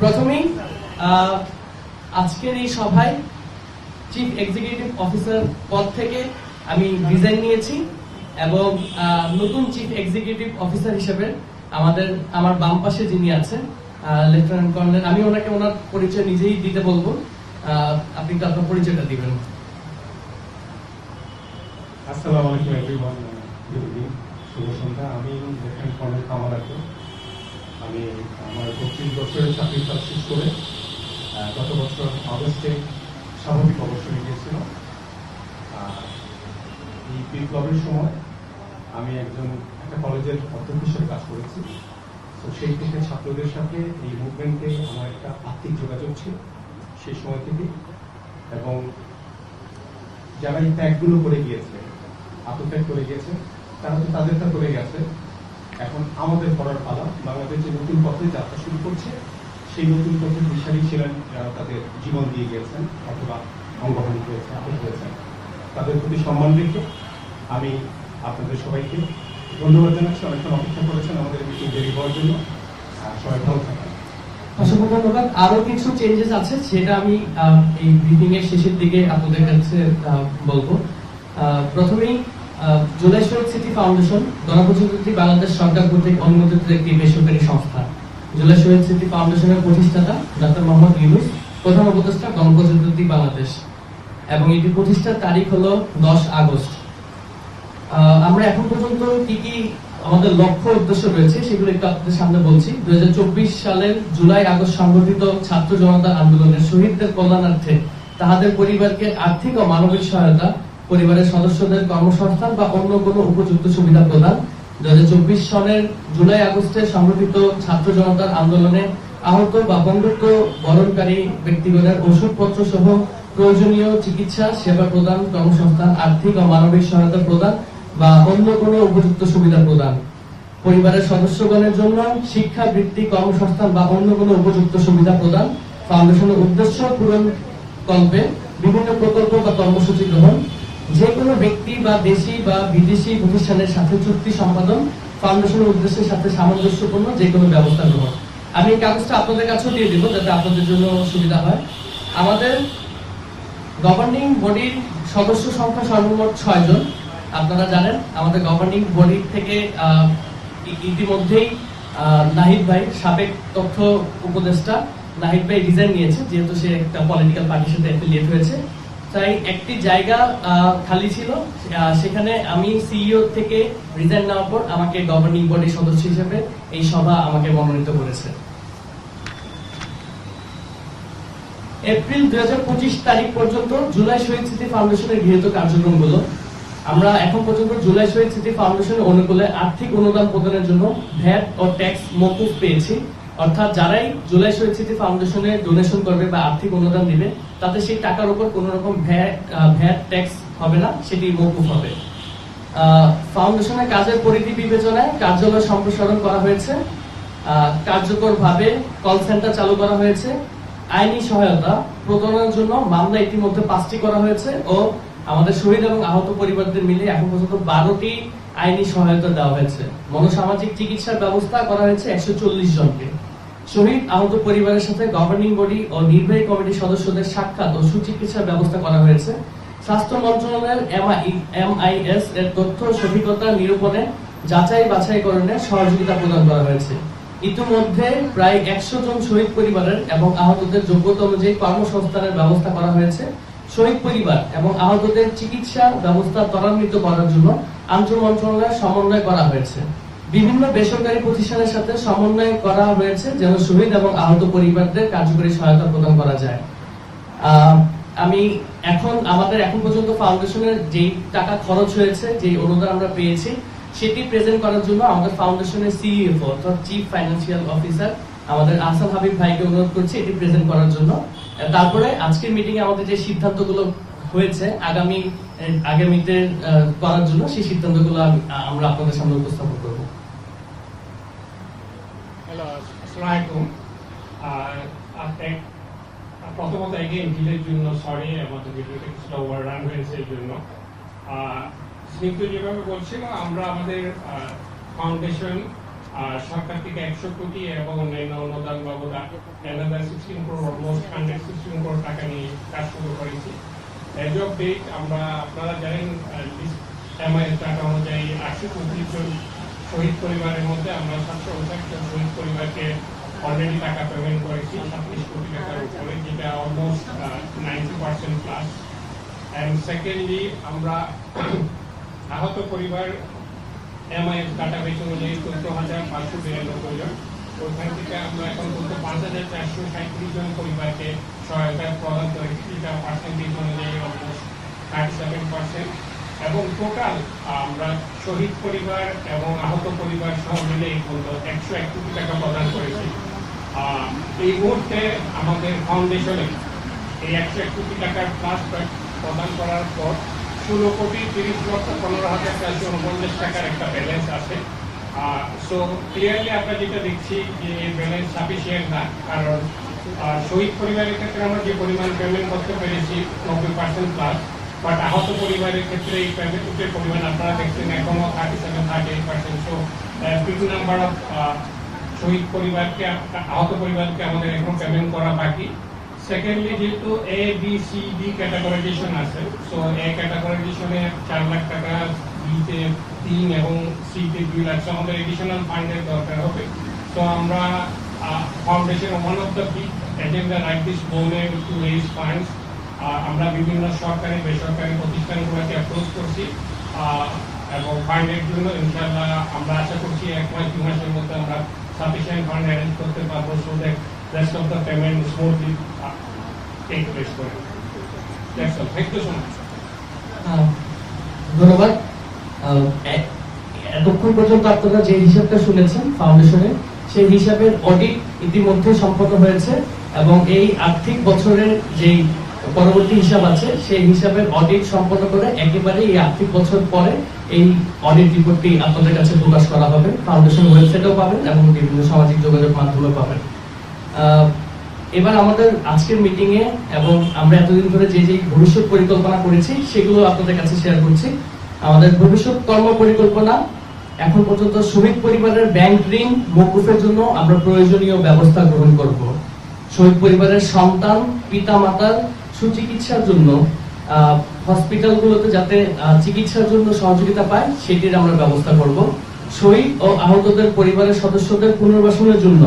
প্রথমেই আজকের এই সভায় চিফ এক্সিকিউটিভ অফিসার পদ থেকে আমি নিয়েছি এবং নতুন চিফ এক্সিকিউটিভ অফিসার হিসেবে আমাদের, আমার বাম পাশে যিনি আছেন লেফটেন্যান্ট কর্নেল আমি ওনাকে ওনার পরিচয় নিজেই দিতে বলব। আপনি তো আপনার পরিচয়টা দিবেন। আসসালামু আলাইকুম এভরিওয়ান গুড ইভিনিং শুভ সন্ধ্যা। আমি লেফটেন্যান্ট কর্নেল কামাল আমি আমার বত্রিশ বছরের চাকরির কাজ শেষ করে গত বছর আগস্টে স্বাভাবিক অবসরে গিয়েছিল এই বিপ্লবের সময় আমি একজন একটা কলেজের অধ্যক্ষ হিসেবে কাজ করেছি। তো সেই থেকে ছাত্রদের সাথে এই মুভমেন্টে আমার একটা আর্থিক যোগাযোগ ছিল সেই সময় থেকে। এবং যারা এই ত্যাগগুলো করে গিয়েছে, আত্মত্যাগ করে গিয়েছে, তারা তো তাদেরটা করে গেছে। এখন আমাদের করার পালা। বাংলাদেশ যে নতুন পথে যাত্রা শুরু করছে, সেই নতুন পথে দিশারি ছিলেন যারা তাদের জীবন দিয়ে গিয়েছেন অথবা অঙ্গহানি হয়েছে আহত হয়েছেন তাদের প্রতি সম্মান রেখে আমি আপনাদের সবাইকে ধন্যবাদ জানাচ্ছি। অনেকক্ষণ অপেক্ষা করেছেন আমাদের মিটিং দেরি হওয়ার জন্য। সবাই ভালো থাকেন অসংখ্য ধন্যবাদ। আরও কিছু চেঞ্জেস আছে, সেটা আমি এই ব্রিফিং এর শেষের দিকে আপনাদের কাছে বলব। প্রথমেই জুলাই শহীদ স্মৃতি ফাউন্ডেশন গণপ্রজাতন্ত্রী বাংলাদেশ সরকার কর্তৃক অনুমোদিত একটি বেসরকারি সংস্থা। জুলাই শহীদ স্মৃতি ফাউন্ডেশনের প্রতিষ্ঠাতা ডক্টর মোহাম্মদ ইউনুস, প্রধান উপদেষ্টা গণপ্রজাতন্ত্রী বাংলাদেশ। এবং এটি প্রতিষ্ঠার তারিখ হলো দশ আগস্ট। আমরা এখন পর্যন্ত কি কি আমাদের লক্ষ্য উদ্দেশ্য রয়েছে সেগুলো একটু আপনাদের সামনে বলছি। দুই হাজার চব্বিশ সালের জুলাই আগস্ট সংগঠিত ছাত্র জনতা আন্দোলনের শহীদদের কল্যাণার্থে তাহাদের পরিবারকে আর্থিক ও মানবিক সহায়তা পরিবারের সদস্যদের কর্মসংস্থান বা অন্য কোনো উপযুক্ত সুবিধা প্রদান। দুই সনের জুলাই আগস্টে সংগঠিত ছাত্র জনতার আন্দোলনে আহত বা বন্ধুত্ব বরণকারী ব্যক্তিগণের ওষুধপত্র সহ প্রয়োজনীয় চিকিৎসা, সেবা প্রদান, কর্মসংস্থান, আর্থিক ও মানবিক সহায়তা প্রদান বা অন্য কোনো উপযুক্ত সুবিধা প্রদান। পরিবারের সদস্যগণের জন্য শিক্ষা, বৃত্তি, কর্মসংস্থান বা অন্য কোনো উপযুক্ত সুবিধা প্রদান। ফাউন্ডেশনের উদ্দেশ্য পূরণ কল্পে বিভিন্ন প্রকল্প বা কর্মসূচি গ্রহণ। যে কোনো ব্যক্তি বা দেশি বা বিদেশি প্রতিষ্ঠানের সাথে চুক্তি সম্পাদন, ফাউন্ডেশনের উদ্দেশ্যের সাথে সামঞ্জস্যপূর্ণ যে কোনো ব্যবস্থা গ্রহণ। আমি এই কাগজটা আপনাদের কাছেও দিয়ে দিব যাতে আপনাদের জন্য সুবিধা হয়। আমাদের গভর্নিং বডির সদস্য সংখ্যা সর্বমোট ছয় জন। আপনারা জানেন, আমাদের গভর্নিং বডি থেকে ইতিমধ্যেই নাহিদ ভাই সাবেক তথ্য উপদেষ্টা, নাহিদ ভাই রিজাইন নিয়েছে, যেহেতু সে একটা পলিটিক্যাল পার্টির সাথে অ্যাফিলিয়েট হয়েছে। তাই একটি জায়গা খালি ছিল। সেখানে আমি সিইও থেকে রিজাইন নেওয়ার পর আমাকে গভর্নিং বডির সদস্য হিসেবে এই সভা আমাকে মনোনীত করেছে। এপ্রিল দুই হাজার পঁচিশ তারিখ পর্যন্ত জুলাই শহীদ স্মৃতি ফাউন্ডেশনের গৃহীত কার্যক্রমগুলো। আমরা এখন পর্যন্ত জুলাই শহীদ স্মৃতি ফাউন্ডেশনের অনুকূলে আর্থিক অনুদান প্রদানের জন্য ভ্যাট ও ট্যাক্স মকুফ পেয়েছি। অর্থাৎ যারাই জুলাই শহীদ স্মৃতি ফাউন্ডেশনে ডোনেশন করবে বা আর্থিক অনুদান দিবে, তাতে সেই টাকার উপর কোনো রকম ভ্যাট ট্যাক্স হবে না, সেটি মকুফ হবে। ফাউন্ডেশনের কাজের পরিধি বিবেচনায় কার্যালয় সম্প্রসারণ করা হয়েছে। কার্যকর ভাবে কল সেন্টার চালু করা হয়েছে। আইনি সহায়তা প্রদানের জন্য মামলা ইতিমধ্যে পাঁচটি করা হয়েছে ও আমাদের শহীদ এবং আহত পরিবারদের মিলে এখন পর্যন্ত বারোটি আইনি সহায়তা দেওয়া হয়েছে। মনোসামাজিক চিকিৎসার ব্যবস্থা করা হয়েছে একশো চল্লিশ জনকে। শহীদ আহত পরিবারের সাথে গভর্নিং বডি ও নির্বাহী কমিটির সদস্যদের সাক্ষাৎ ও সুচিকিৎসার ব্যবস্থা করা হয়েছে। স্বাস্থ্য মন্ত্রণালয়ের এমআইএস এর তথ্য সঠিকতা নিরূপণে যাচাই বাছাইকরণে সহযোগিতা প্রদান করা হয়েছে। ইতিমধ্যে প্রায় একশো জন শহীদ পরিবারের এবং আহতদের যোগ্যতা অনুযায়ী কর্মসংস্থানের ব্যবস্থা করা হয়েছে। শহীদ পরিবার এবং আহতদের চিকিৎসা ব্যবস্থা ত্বরান্বিত করার জন্য আন্তঃ মন্ত্রণালয়ের সমন্বয় করা হয়েছে। বিভিন্ন বেসরকারি প্রতিষ্ঠানের সাথে সমন্বয় করা হয়েছে যেন শহীদ এবং আহত পরিবারদের কার্যকরী সহায়তা প্রদান করা যায়। আমি এখন, আমাদের এখন পর্যন্ত ফাউন্ডেশনের যেই টাকা খরচ হয়েছে, যেই অনুদান আমরা পেয়েছি, সেটি প্রেজেন্ট করার জন্য আমাদের ফাউন্ডেশনের সিইএফও অর্থাৎ চিফ ফাইন্যান্সিয়াল অফিসার আমাদের আসাদ হাবিব ভাইকে অনুরোধ করছি এটি প্রেজেন্ট করার জন্য। তারপরে আজকের মিটিং এ আমাদের যে সিদ্ধান্তগুলো হয়েছে, আগামী আগামীতে করার জন্য সেই সিদ্ধান্তগুলো আমরা আপনাদের সামনে উপস্থাপন করব। হ্যালো আসসালামু আলাইকুম আর আপনার প্রথমত এগেইন ভিলের জন্য সরি আমাদের ভিডিওটা কিছুটা ওভাররান হয়েছে এই জন্য। স্নিগ্ধ যেভাবে বলছিল, আমরা আমাদের ফাউন্ডেশন সরকার থেকে একশো কোটি এবং অন্যান্য অনুদান বাবদা another sixteen crore almost hundred sixteen crore টাকা নিয়ে কাজ শুরু করেছি। এজ অফ ডেট আমরা, আপনারা জানেন এমআইএস টাকা অনুযায়ী আশি জন শহীদ পরিবারের মধ্যে আমরা সাতশো জন শহীদ পরিবারকে অলরেডি টাকা পেমেন্ট করেছি ছাব্বিশ কোটি টাকার উপরে, যেটা almost ninety percent plus and secondly আমরা আহত পরিবার এমআইএস ডাটাবেস অনুযায়ী চোদ্দ হাজার পাঁচশো বিরানব্বই জন। ওইখান থেকে আমরা এখন পর্যন্ত পাঁচ হাজার চারশো সাঁত্রিশ জন পরিবারকে সহায়তা প্রদান করেছি, যেটা পার্সেন্টেজ অনুযায়ী অলমোস্ট থার্টি সেভেন পার্সেন্ট এবং টোটাল আমরা শহীদ পরিবার এবং আহত পরিবার সহ মিলে একশো এক কোটি টাকা প্রদান করেছি। এই মুহূর্তে আমাদের ফাউন্ডেশনে এই একশো এক কোটি টাকার প্লাস প্রদান করার পর ষোলো কোটি তিরিশ লক্ষ পনেরো হাজার চারশো উনপঞ্চাশ টাকার একটা ব্যালেন্স আছে। সো ক্লিয়ারলি আমরা যেটা দেখছি যে এই ব্যালেন্স সাফিসিয়েন্ট না, কারণ শহীদ পরিবারের ক্ষেত্রে আমরা যে পরিমাণ পেমেন্ট করতে পেরেছি নব্বই পার্সেন্ট প্লাস বাট আহত পরিবারের ক্ষেত্রে এই পেমেন্টের পরিমাণ আপনারা দেখছেন এখনও thirty seven thirty eight percent so big number of শহীদ পরিবারকে আহত পরিবারকে আমাদের এখন পেমেন্ট করা বাকি। সেকেন্ডলি যেহেতু A B C D categorisation আছে সো এ ক্যাটাগরাইজেশনে চার লাখ টাকা বিতে তিন এবং সিতে দুই লাখ। আমাদের এডিশনাল ফান্ডের দরকার হবে। তো আমরা foundation one of the big agenda like this বোনে টু রেজ ফান্ডস আমরা বিভিন্ন সরকারি বেসরকারি প্রতিষ্ঠানগুলোকে অ্যাপ্রোচ করছি এবং ফান্ডের জন্য ইনশাআল্লাহ আমরা আশা করছি এক মাস দু মাসের মধ্যে আমরা সাফিসিয়েন্ট ফান্ড অ্যারেঞ্জ করতে পারব so that place for it. That's all. Thank you ah, ধন্যবাদ এতক্ষণ পর্যন্ত আপনারা যে হিসাবটা শুনেছেন ফাউন্ডেশনের সেই হিসাবের অডিট ইতিমধ্যে সম্পন্ন হয়েছে এবং এই আর্থিক বছরের যেই পরবর্তী হিসাব আছে। সেই হিসাবের অডিট সম্পন্ন করে একেবারে এই আর্থিক বছর পরে এই অডিট রিপোর্টটি আপনাদের কাছে প্রকাশ করা হবে। ফাউন্ডেশন ওয়েবসাইটেও পাবেন এবং বিভিন্ন সামাজিক যোগাযোগ মাধ্যমে পাবেন। এবার আমাদের আজকের মিটিং এ এবং আমরা এতদিন ধরে যে যে ভবিষ্যৎ পরিকল্পনা করেছি, সেগুলো আপনাদের কাছে শেয়ার করছি। আমাদের ভবিষ্যৎ কর্ম পরিকল্পনা, এখন পর্যন্ত শহীদ পরিবারের ব্যাংক ঋণ মকুফের জন্য আমরা প্রয়োজনীয় ব্যবস্থা গ্রহণ করব। শহীদ পরিবারের সন্তান পিতা মাতার সুচিকিৎসার জন্য হসপিটালগুলোতে যাতে চিকিৎসার জন্য সহযোগিতা পায়, সেটির আমরা ব্যবস্থা করব। শহীদ ও আহতদের পরিবারের সদস্যদের পুনর্বাসনের জন্য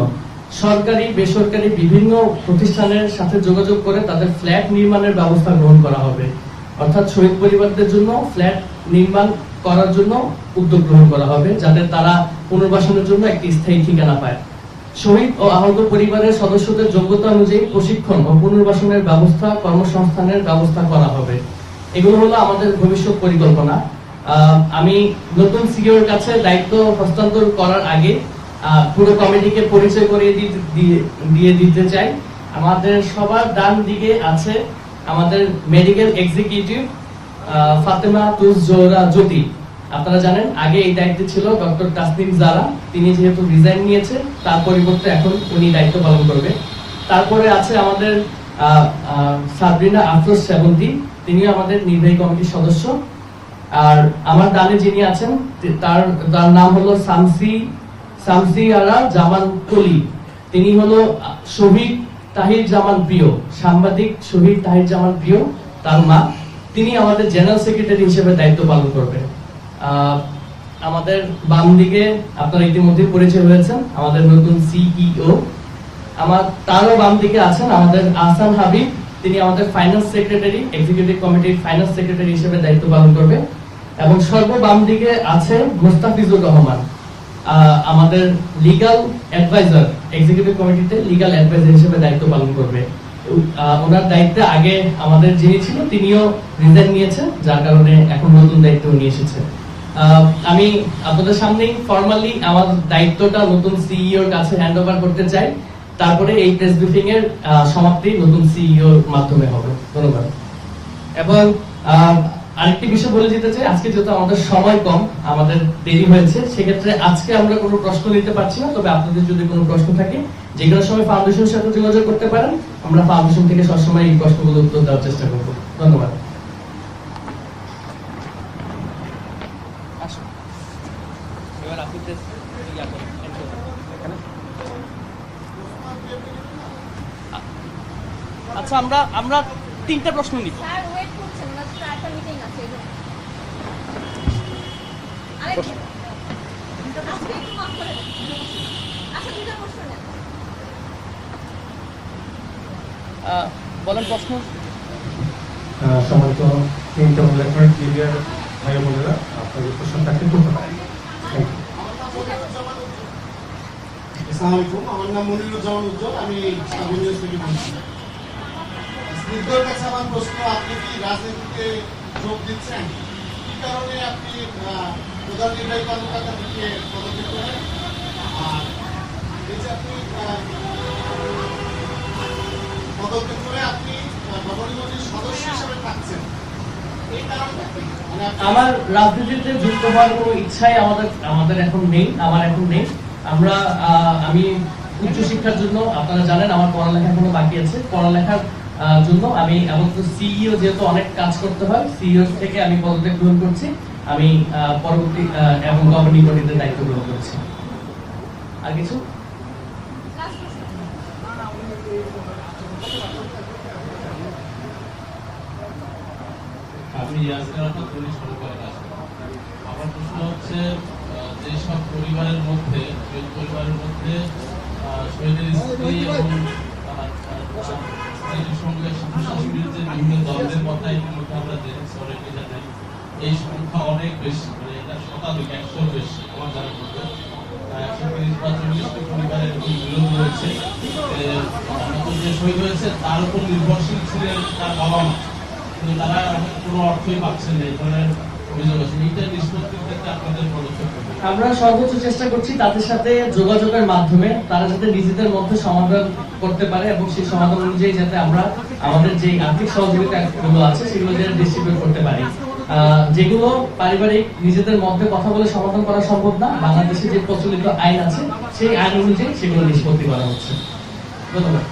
সরকারি, বেসরকারি বিভিন্ন প্রতিষ্ঠানের সাথে যোগাযোগ করে তাদের ফ্ল্যাট নির্মাণের ব্যবস্থা গ্রহণ করা হবে। অর্থাৎ শহীদ পরিবারদের জন্য ফ্ল্যাট নির্মাণ করার জন্য উদ্যোগ গ্রহণ করা হবে, যাতে তারা পুনর্বাসনের জন্য একটি স্থায়ী ঠিকানা পায়। শহীদ ও আহত পরিবারের সদস্যদের যোগ্যতা অনুযায়ী প্রশিক্ষণ ও পুনর্বাসনের ব্যবস্থা কর্মসংস্থানের ব্যবস্থা করা হবে। এগুলো হলো আমাদের ভবিষ্যৎ পরিকল্পনা। আমি নতুন সিইওর কাছে দায়িত্ব হস্তান্তর করার আগে পুরো কমিটিকে পরিচয় করিয়ে দিয়ে দিতে চাই। আমাদের সবার ডান দিকে আছে আমাদের মেডিকেল এক্সিকিউটিভ ফাতেমা তুজ জোহরা জ্যোতি। আপনারা জানেন, আগে এই দায়িত্বে ছিল ডক্টর তাসনিম জারা। তিনি যেহেতু রিজাইন নিয়েছে তার পরিবর্তে এখন উনি দায়িত্ব পালন করবে। তারপরে আছে আমাদের সাবরিনা আফরোজ সেবন্তী। তিনিও আমাদের নির্বাহী কমিটির সদস্য। আর আমার ডানে যিনি আছেন তার তার নাম হলো সামসি সামসি আরা জামান কলি। তিনি হলো শহীদ তাহির জামান প্রিয়, সাংবাদিক শহীদ তাহির জামান প্রিয়, তার মা। তিনি আমাদের জেনারেল সেক্রেটারি হিসেবে দায়িত্ব পালন করবেন। আমাদের বাম দিকে আপনারা ইতিমধ্যে পরিচয় হয়েছেন, আমাদের নতুন সিইও আমার তারও বাম দিকে আছেন, আমাদের আহসান হাবিব, তিনি আমাদের ফাইন্যান্স সেক্রেটারি এক্সিকিউটিভ কমিটির ফাইন্যান্স সেক্রেটারি হিসেবে দায়িত্ব পালন করবে। এবং সর্ব বাম দিকে আছে মুস্তাফিজুর রহমান আমাদের লিগাল অ্যাডভাইজার এক্সিকিউটিভ কমিটিতে লিগাল অ্যাডভাইজার হিসেবে দায়িত্ব পালন করবে। ওনার দায়িত্বে আগে আমাদের যিনি ছিল তিনিও রিজাইন নিয়েছেন, যার কারণে এখন নতুন দায়িত্ব নিয়ে এসেছে আমি আপনাদের সামনেই ফর্মালি আমার দায়িত্বটা নতুন সিইওর কাছে হ্যান্ড ওভার করতে চাই। তারপরে এই প্রেস ব্রিফিং এর সমাপ্তি নতুন সিইওর মাধ্যমে হবে। ধন্যবাদ। এবং আরেকটি বিষয় বলে যেতে চাই, আজকে যেহেতু আমাদের সময় কম, আমাদের দেরি হয়েছে, সেক্ষেত্রে আজকে আমরা কোনো প্রশ্ন নিতে পারছি না, তবে আপনাদের যদি কোনো প্রশ্ন থাকে যে কোনো সময় ফাউন্ডেশনের সাথে যোগাযোগ করতে পারেন, আমরা ফাউন্ডেশন থেকে সবসময় এই প্রশ্নগুলো উত্তর দেওয়ার চেষ্টা করব। ধন্যবাদ এবার আপনি ইয়া করেন আচ্ছা আমরা আমরা তিনটা প্রশ্ন নিব স্যার ওয়েট করছেন ওনার তো একটা মিটিং আছে এই জন্য। আরেক আজকে একটু মাফ করে আচ্ছা প্রশ্ন নেন। আহ, বলেন প্রশ্ন। আহ, সম্মানিত প্রিন্ট এবং ইলেকট্রনিক মিডিয়ার ভাই বোনেরা আপনাদের প্রশ্নটা কিন্তু হতে পারে থ্যাংক ইউ আসসালামু আলাইকুম আমার নাম মনিরুজ্জামান উজ্জ্বল আমি থেকে বলছি। কাছে আমার প্রশ্ন আপনি কি রাজনীতিতে যোগ দিচ্ছেন? কি কারণে আপনি প্রধান নির্বাহী কর্মকর্তা থেকে পদক্ষেপ করেন? আর এই যে আপনি পদক্ষেপ করে আপনি সদস্য হিসেবে থাকছেন মানে আমার রাজনীতিতে যুক্ত হওয়ার কোনো ইচ্ছাই আমাদের আমাদের এখন নেই আমার এখন নেই। আমরা আমি উচ্চশিক্ষার জন্য আপনারা জানেন আমার পড়ালেখা এখনও বাকি আছে। পড়ালেখার আহ, জন্য আমি এমন সিইও যেহেতু অনেক কাজ করতে হয় সিইও থেকে আমি পদত্যাগ গ্রহণ করছি। আমি পরবর্তী এবং গভর্নিং বডিতে দায়িত্ব গ্রহণ করছি। আর কিছু? আমার প্রশ্ন হচ্ছে যেসব পরিবারের মধ্যে পরিবারের মধ্যে শহীদের স্ত্রী এবং তার, আহ, স্ত্রীর সঙ্গে স্বামী শাশুড়ির যে বিভিন্ন দ্বন্দ্বের কথা ইতিমধ্যে আমরা জেনেছি অনেকে জানেন এই সংখ্যা অনেক আমার সর্বোচ্চ চেষ্টা করছি তাদের সাথে যোগাযোগের মাধ্যমে তারা যাতে নিজেদের মধ্যে সমাধান করতে পারে এবং সেই সমাধান অনুযায়ী যাতে আমরা আমাদের যে আর্থিক সহযোগিতা আছে, সেগুলো ডিস্ট্রিবিউট করতে পারি। যেগুলো পারিবারিক নিজেদের মধ্যে কথা বলে সমাধান করা সম্ভব না, বাংলাদেশে যে প্রচলিত আইন আছে, সেই আইন অনুযায়ী সেগুলো নিষ্পত্তি করা হচ্ছে। ধন্যবাদ।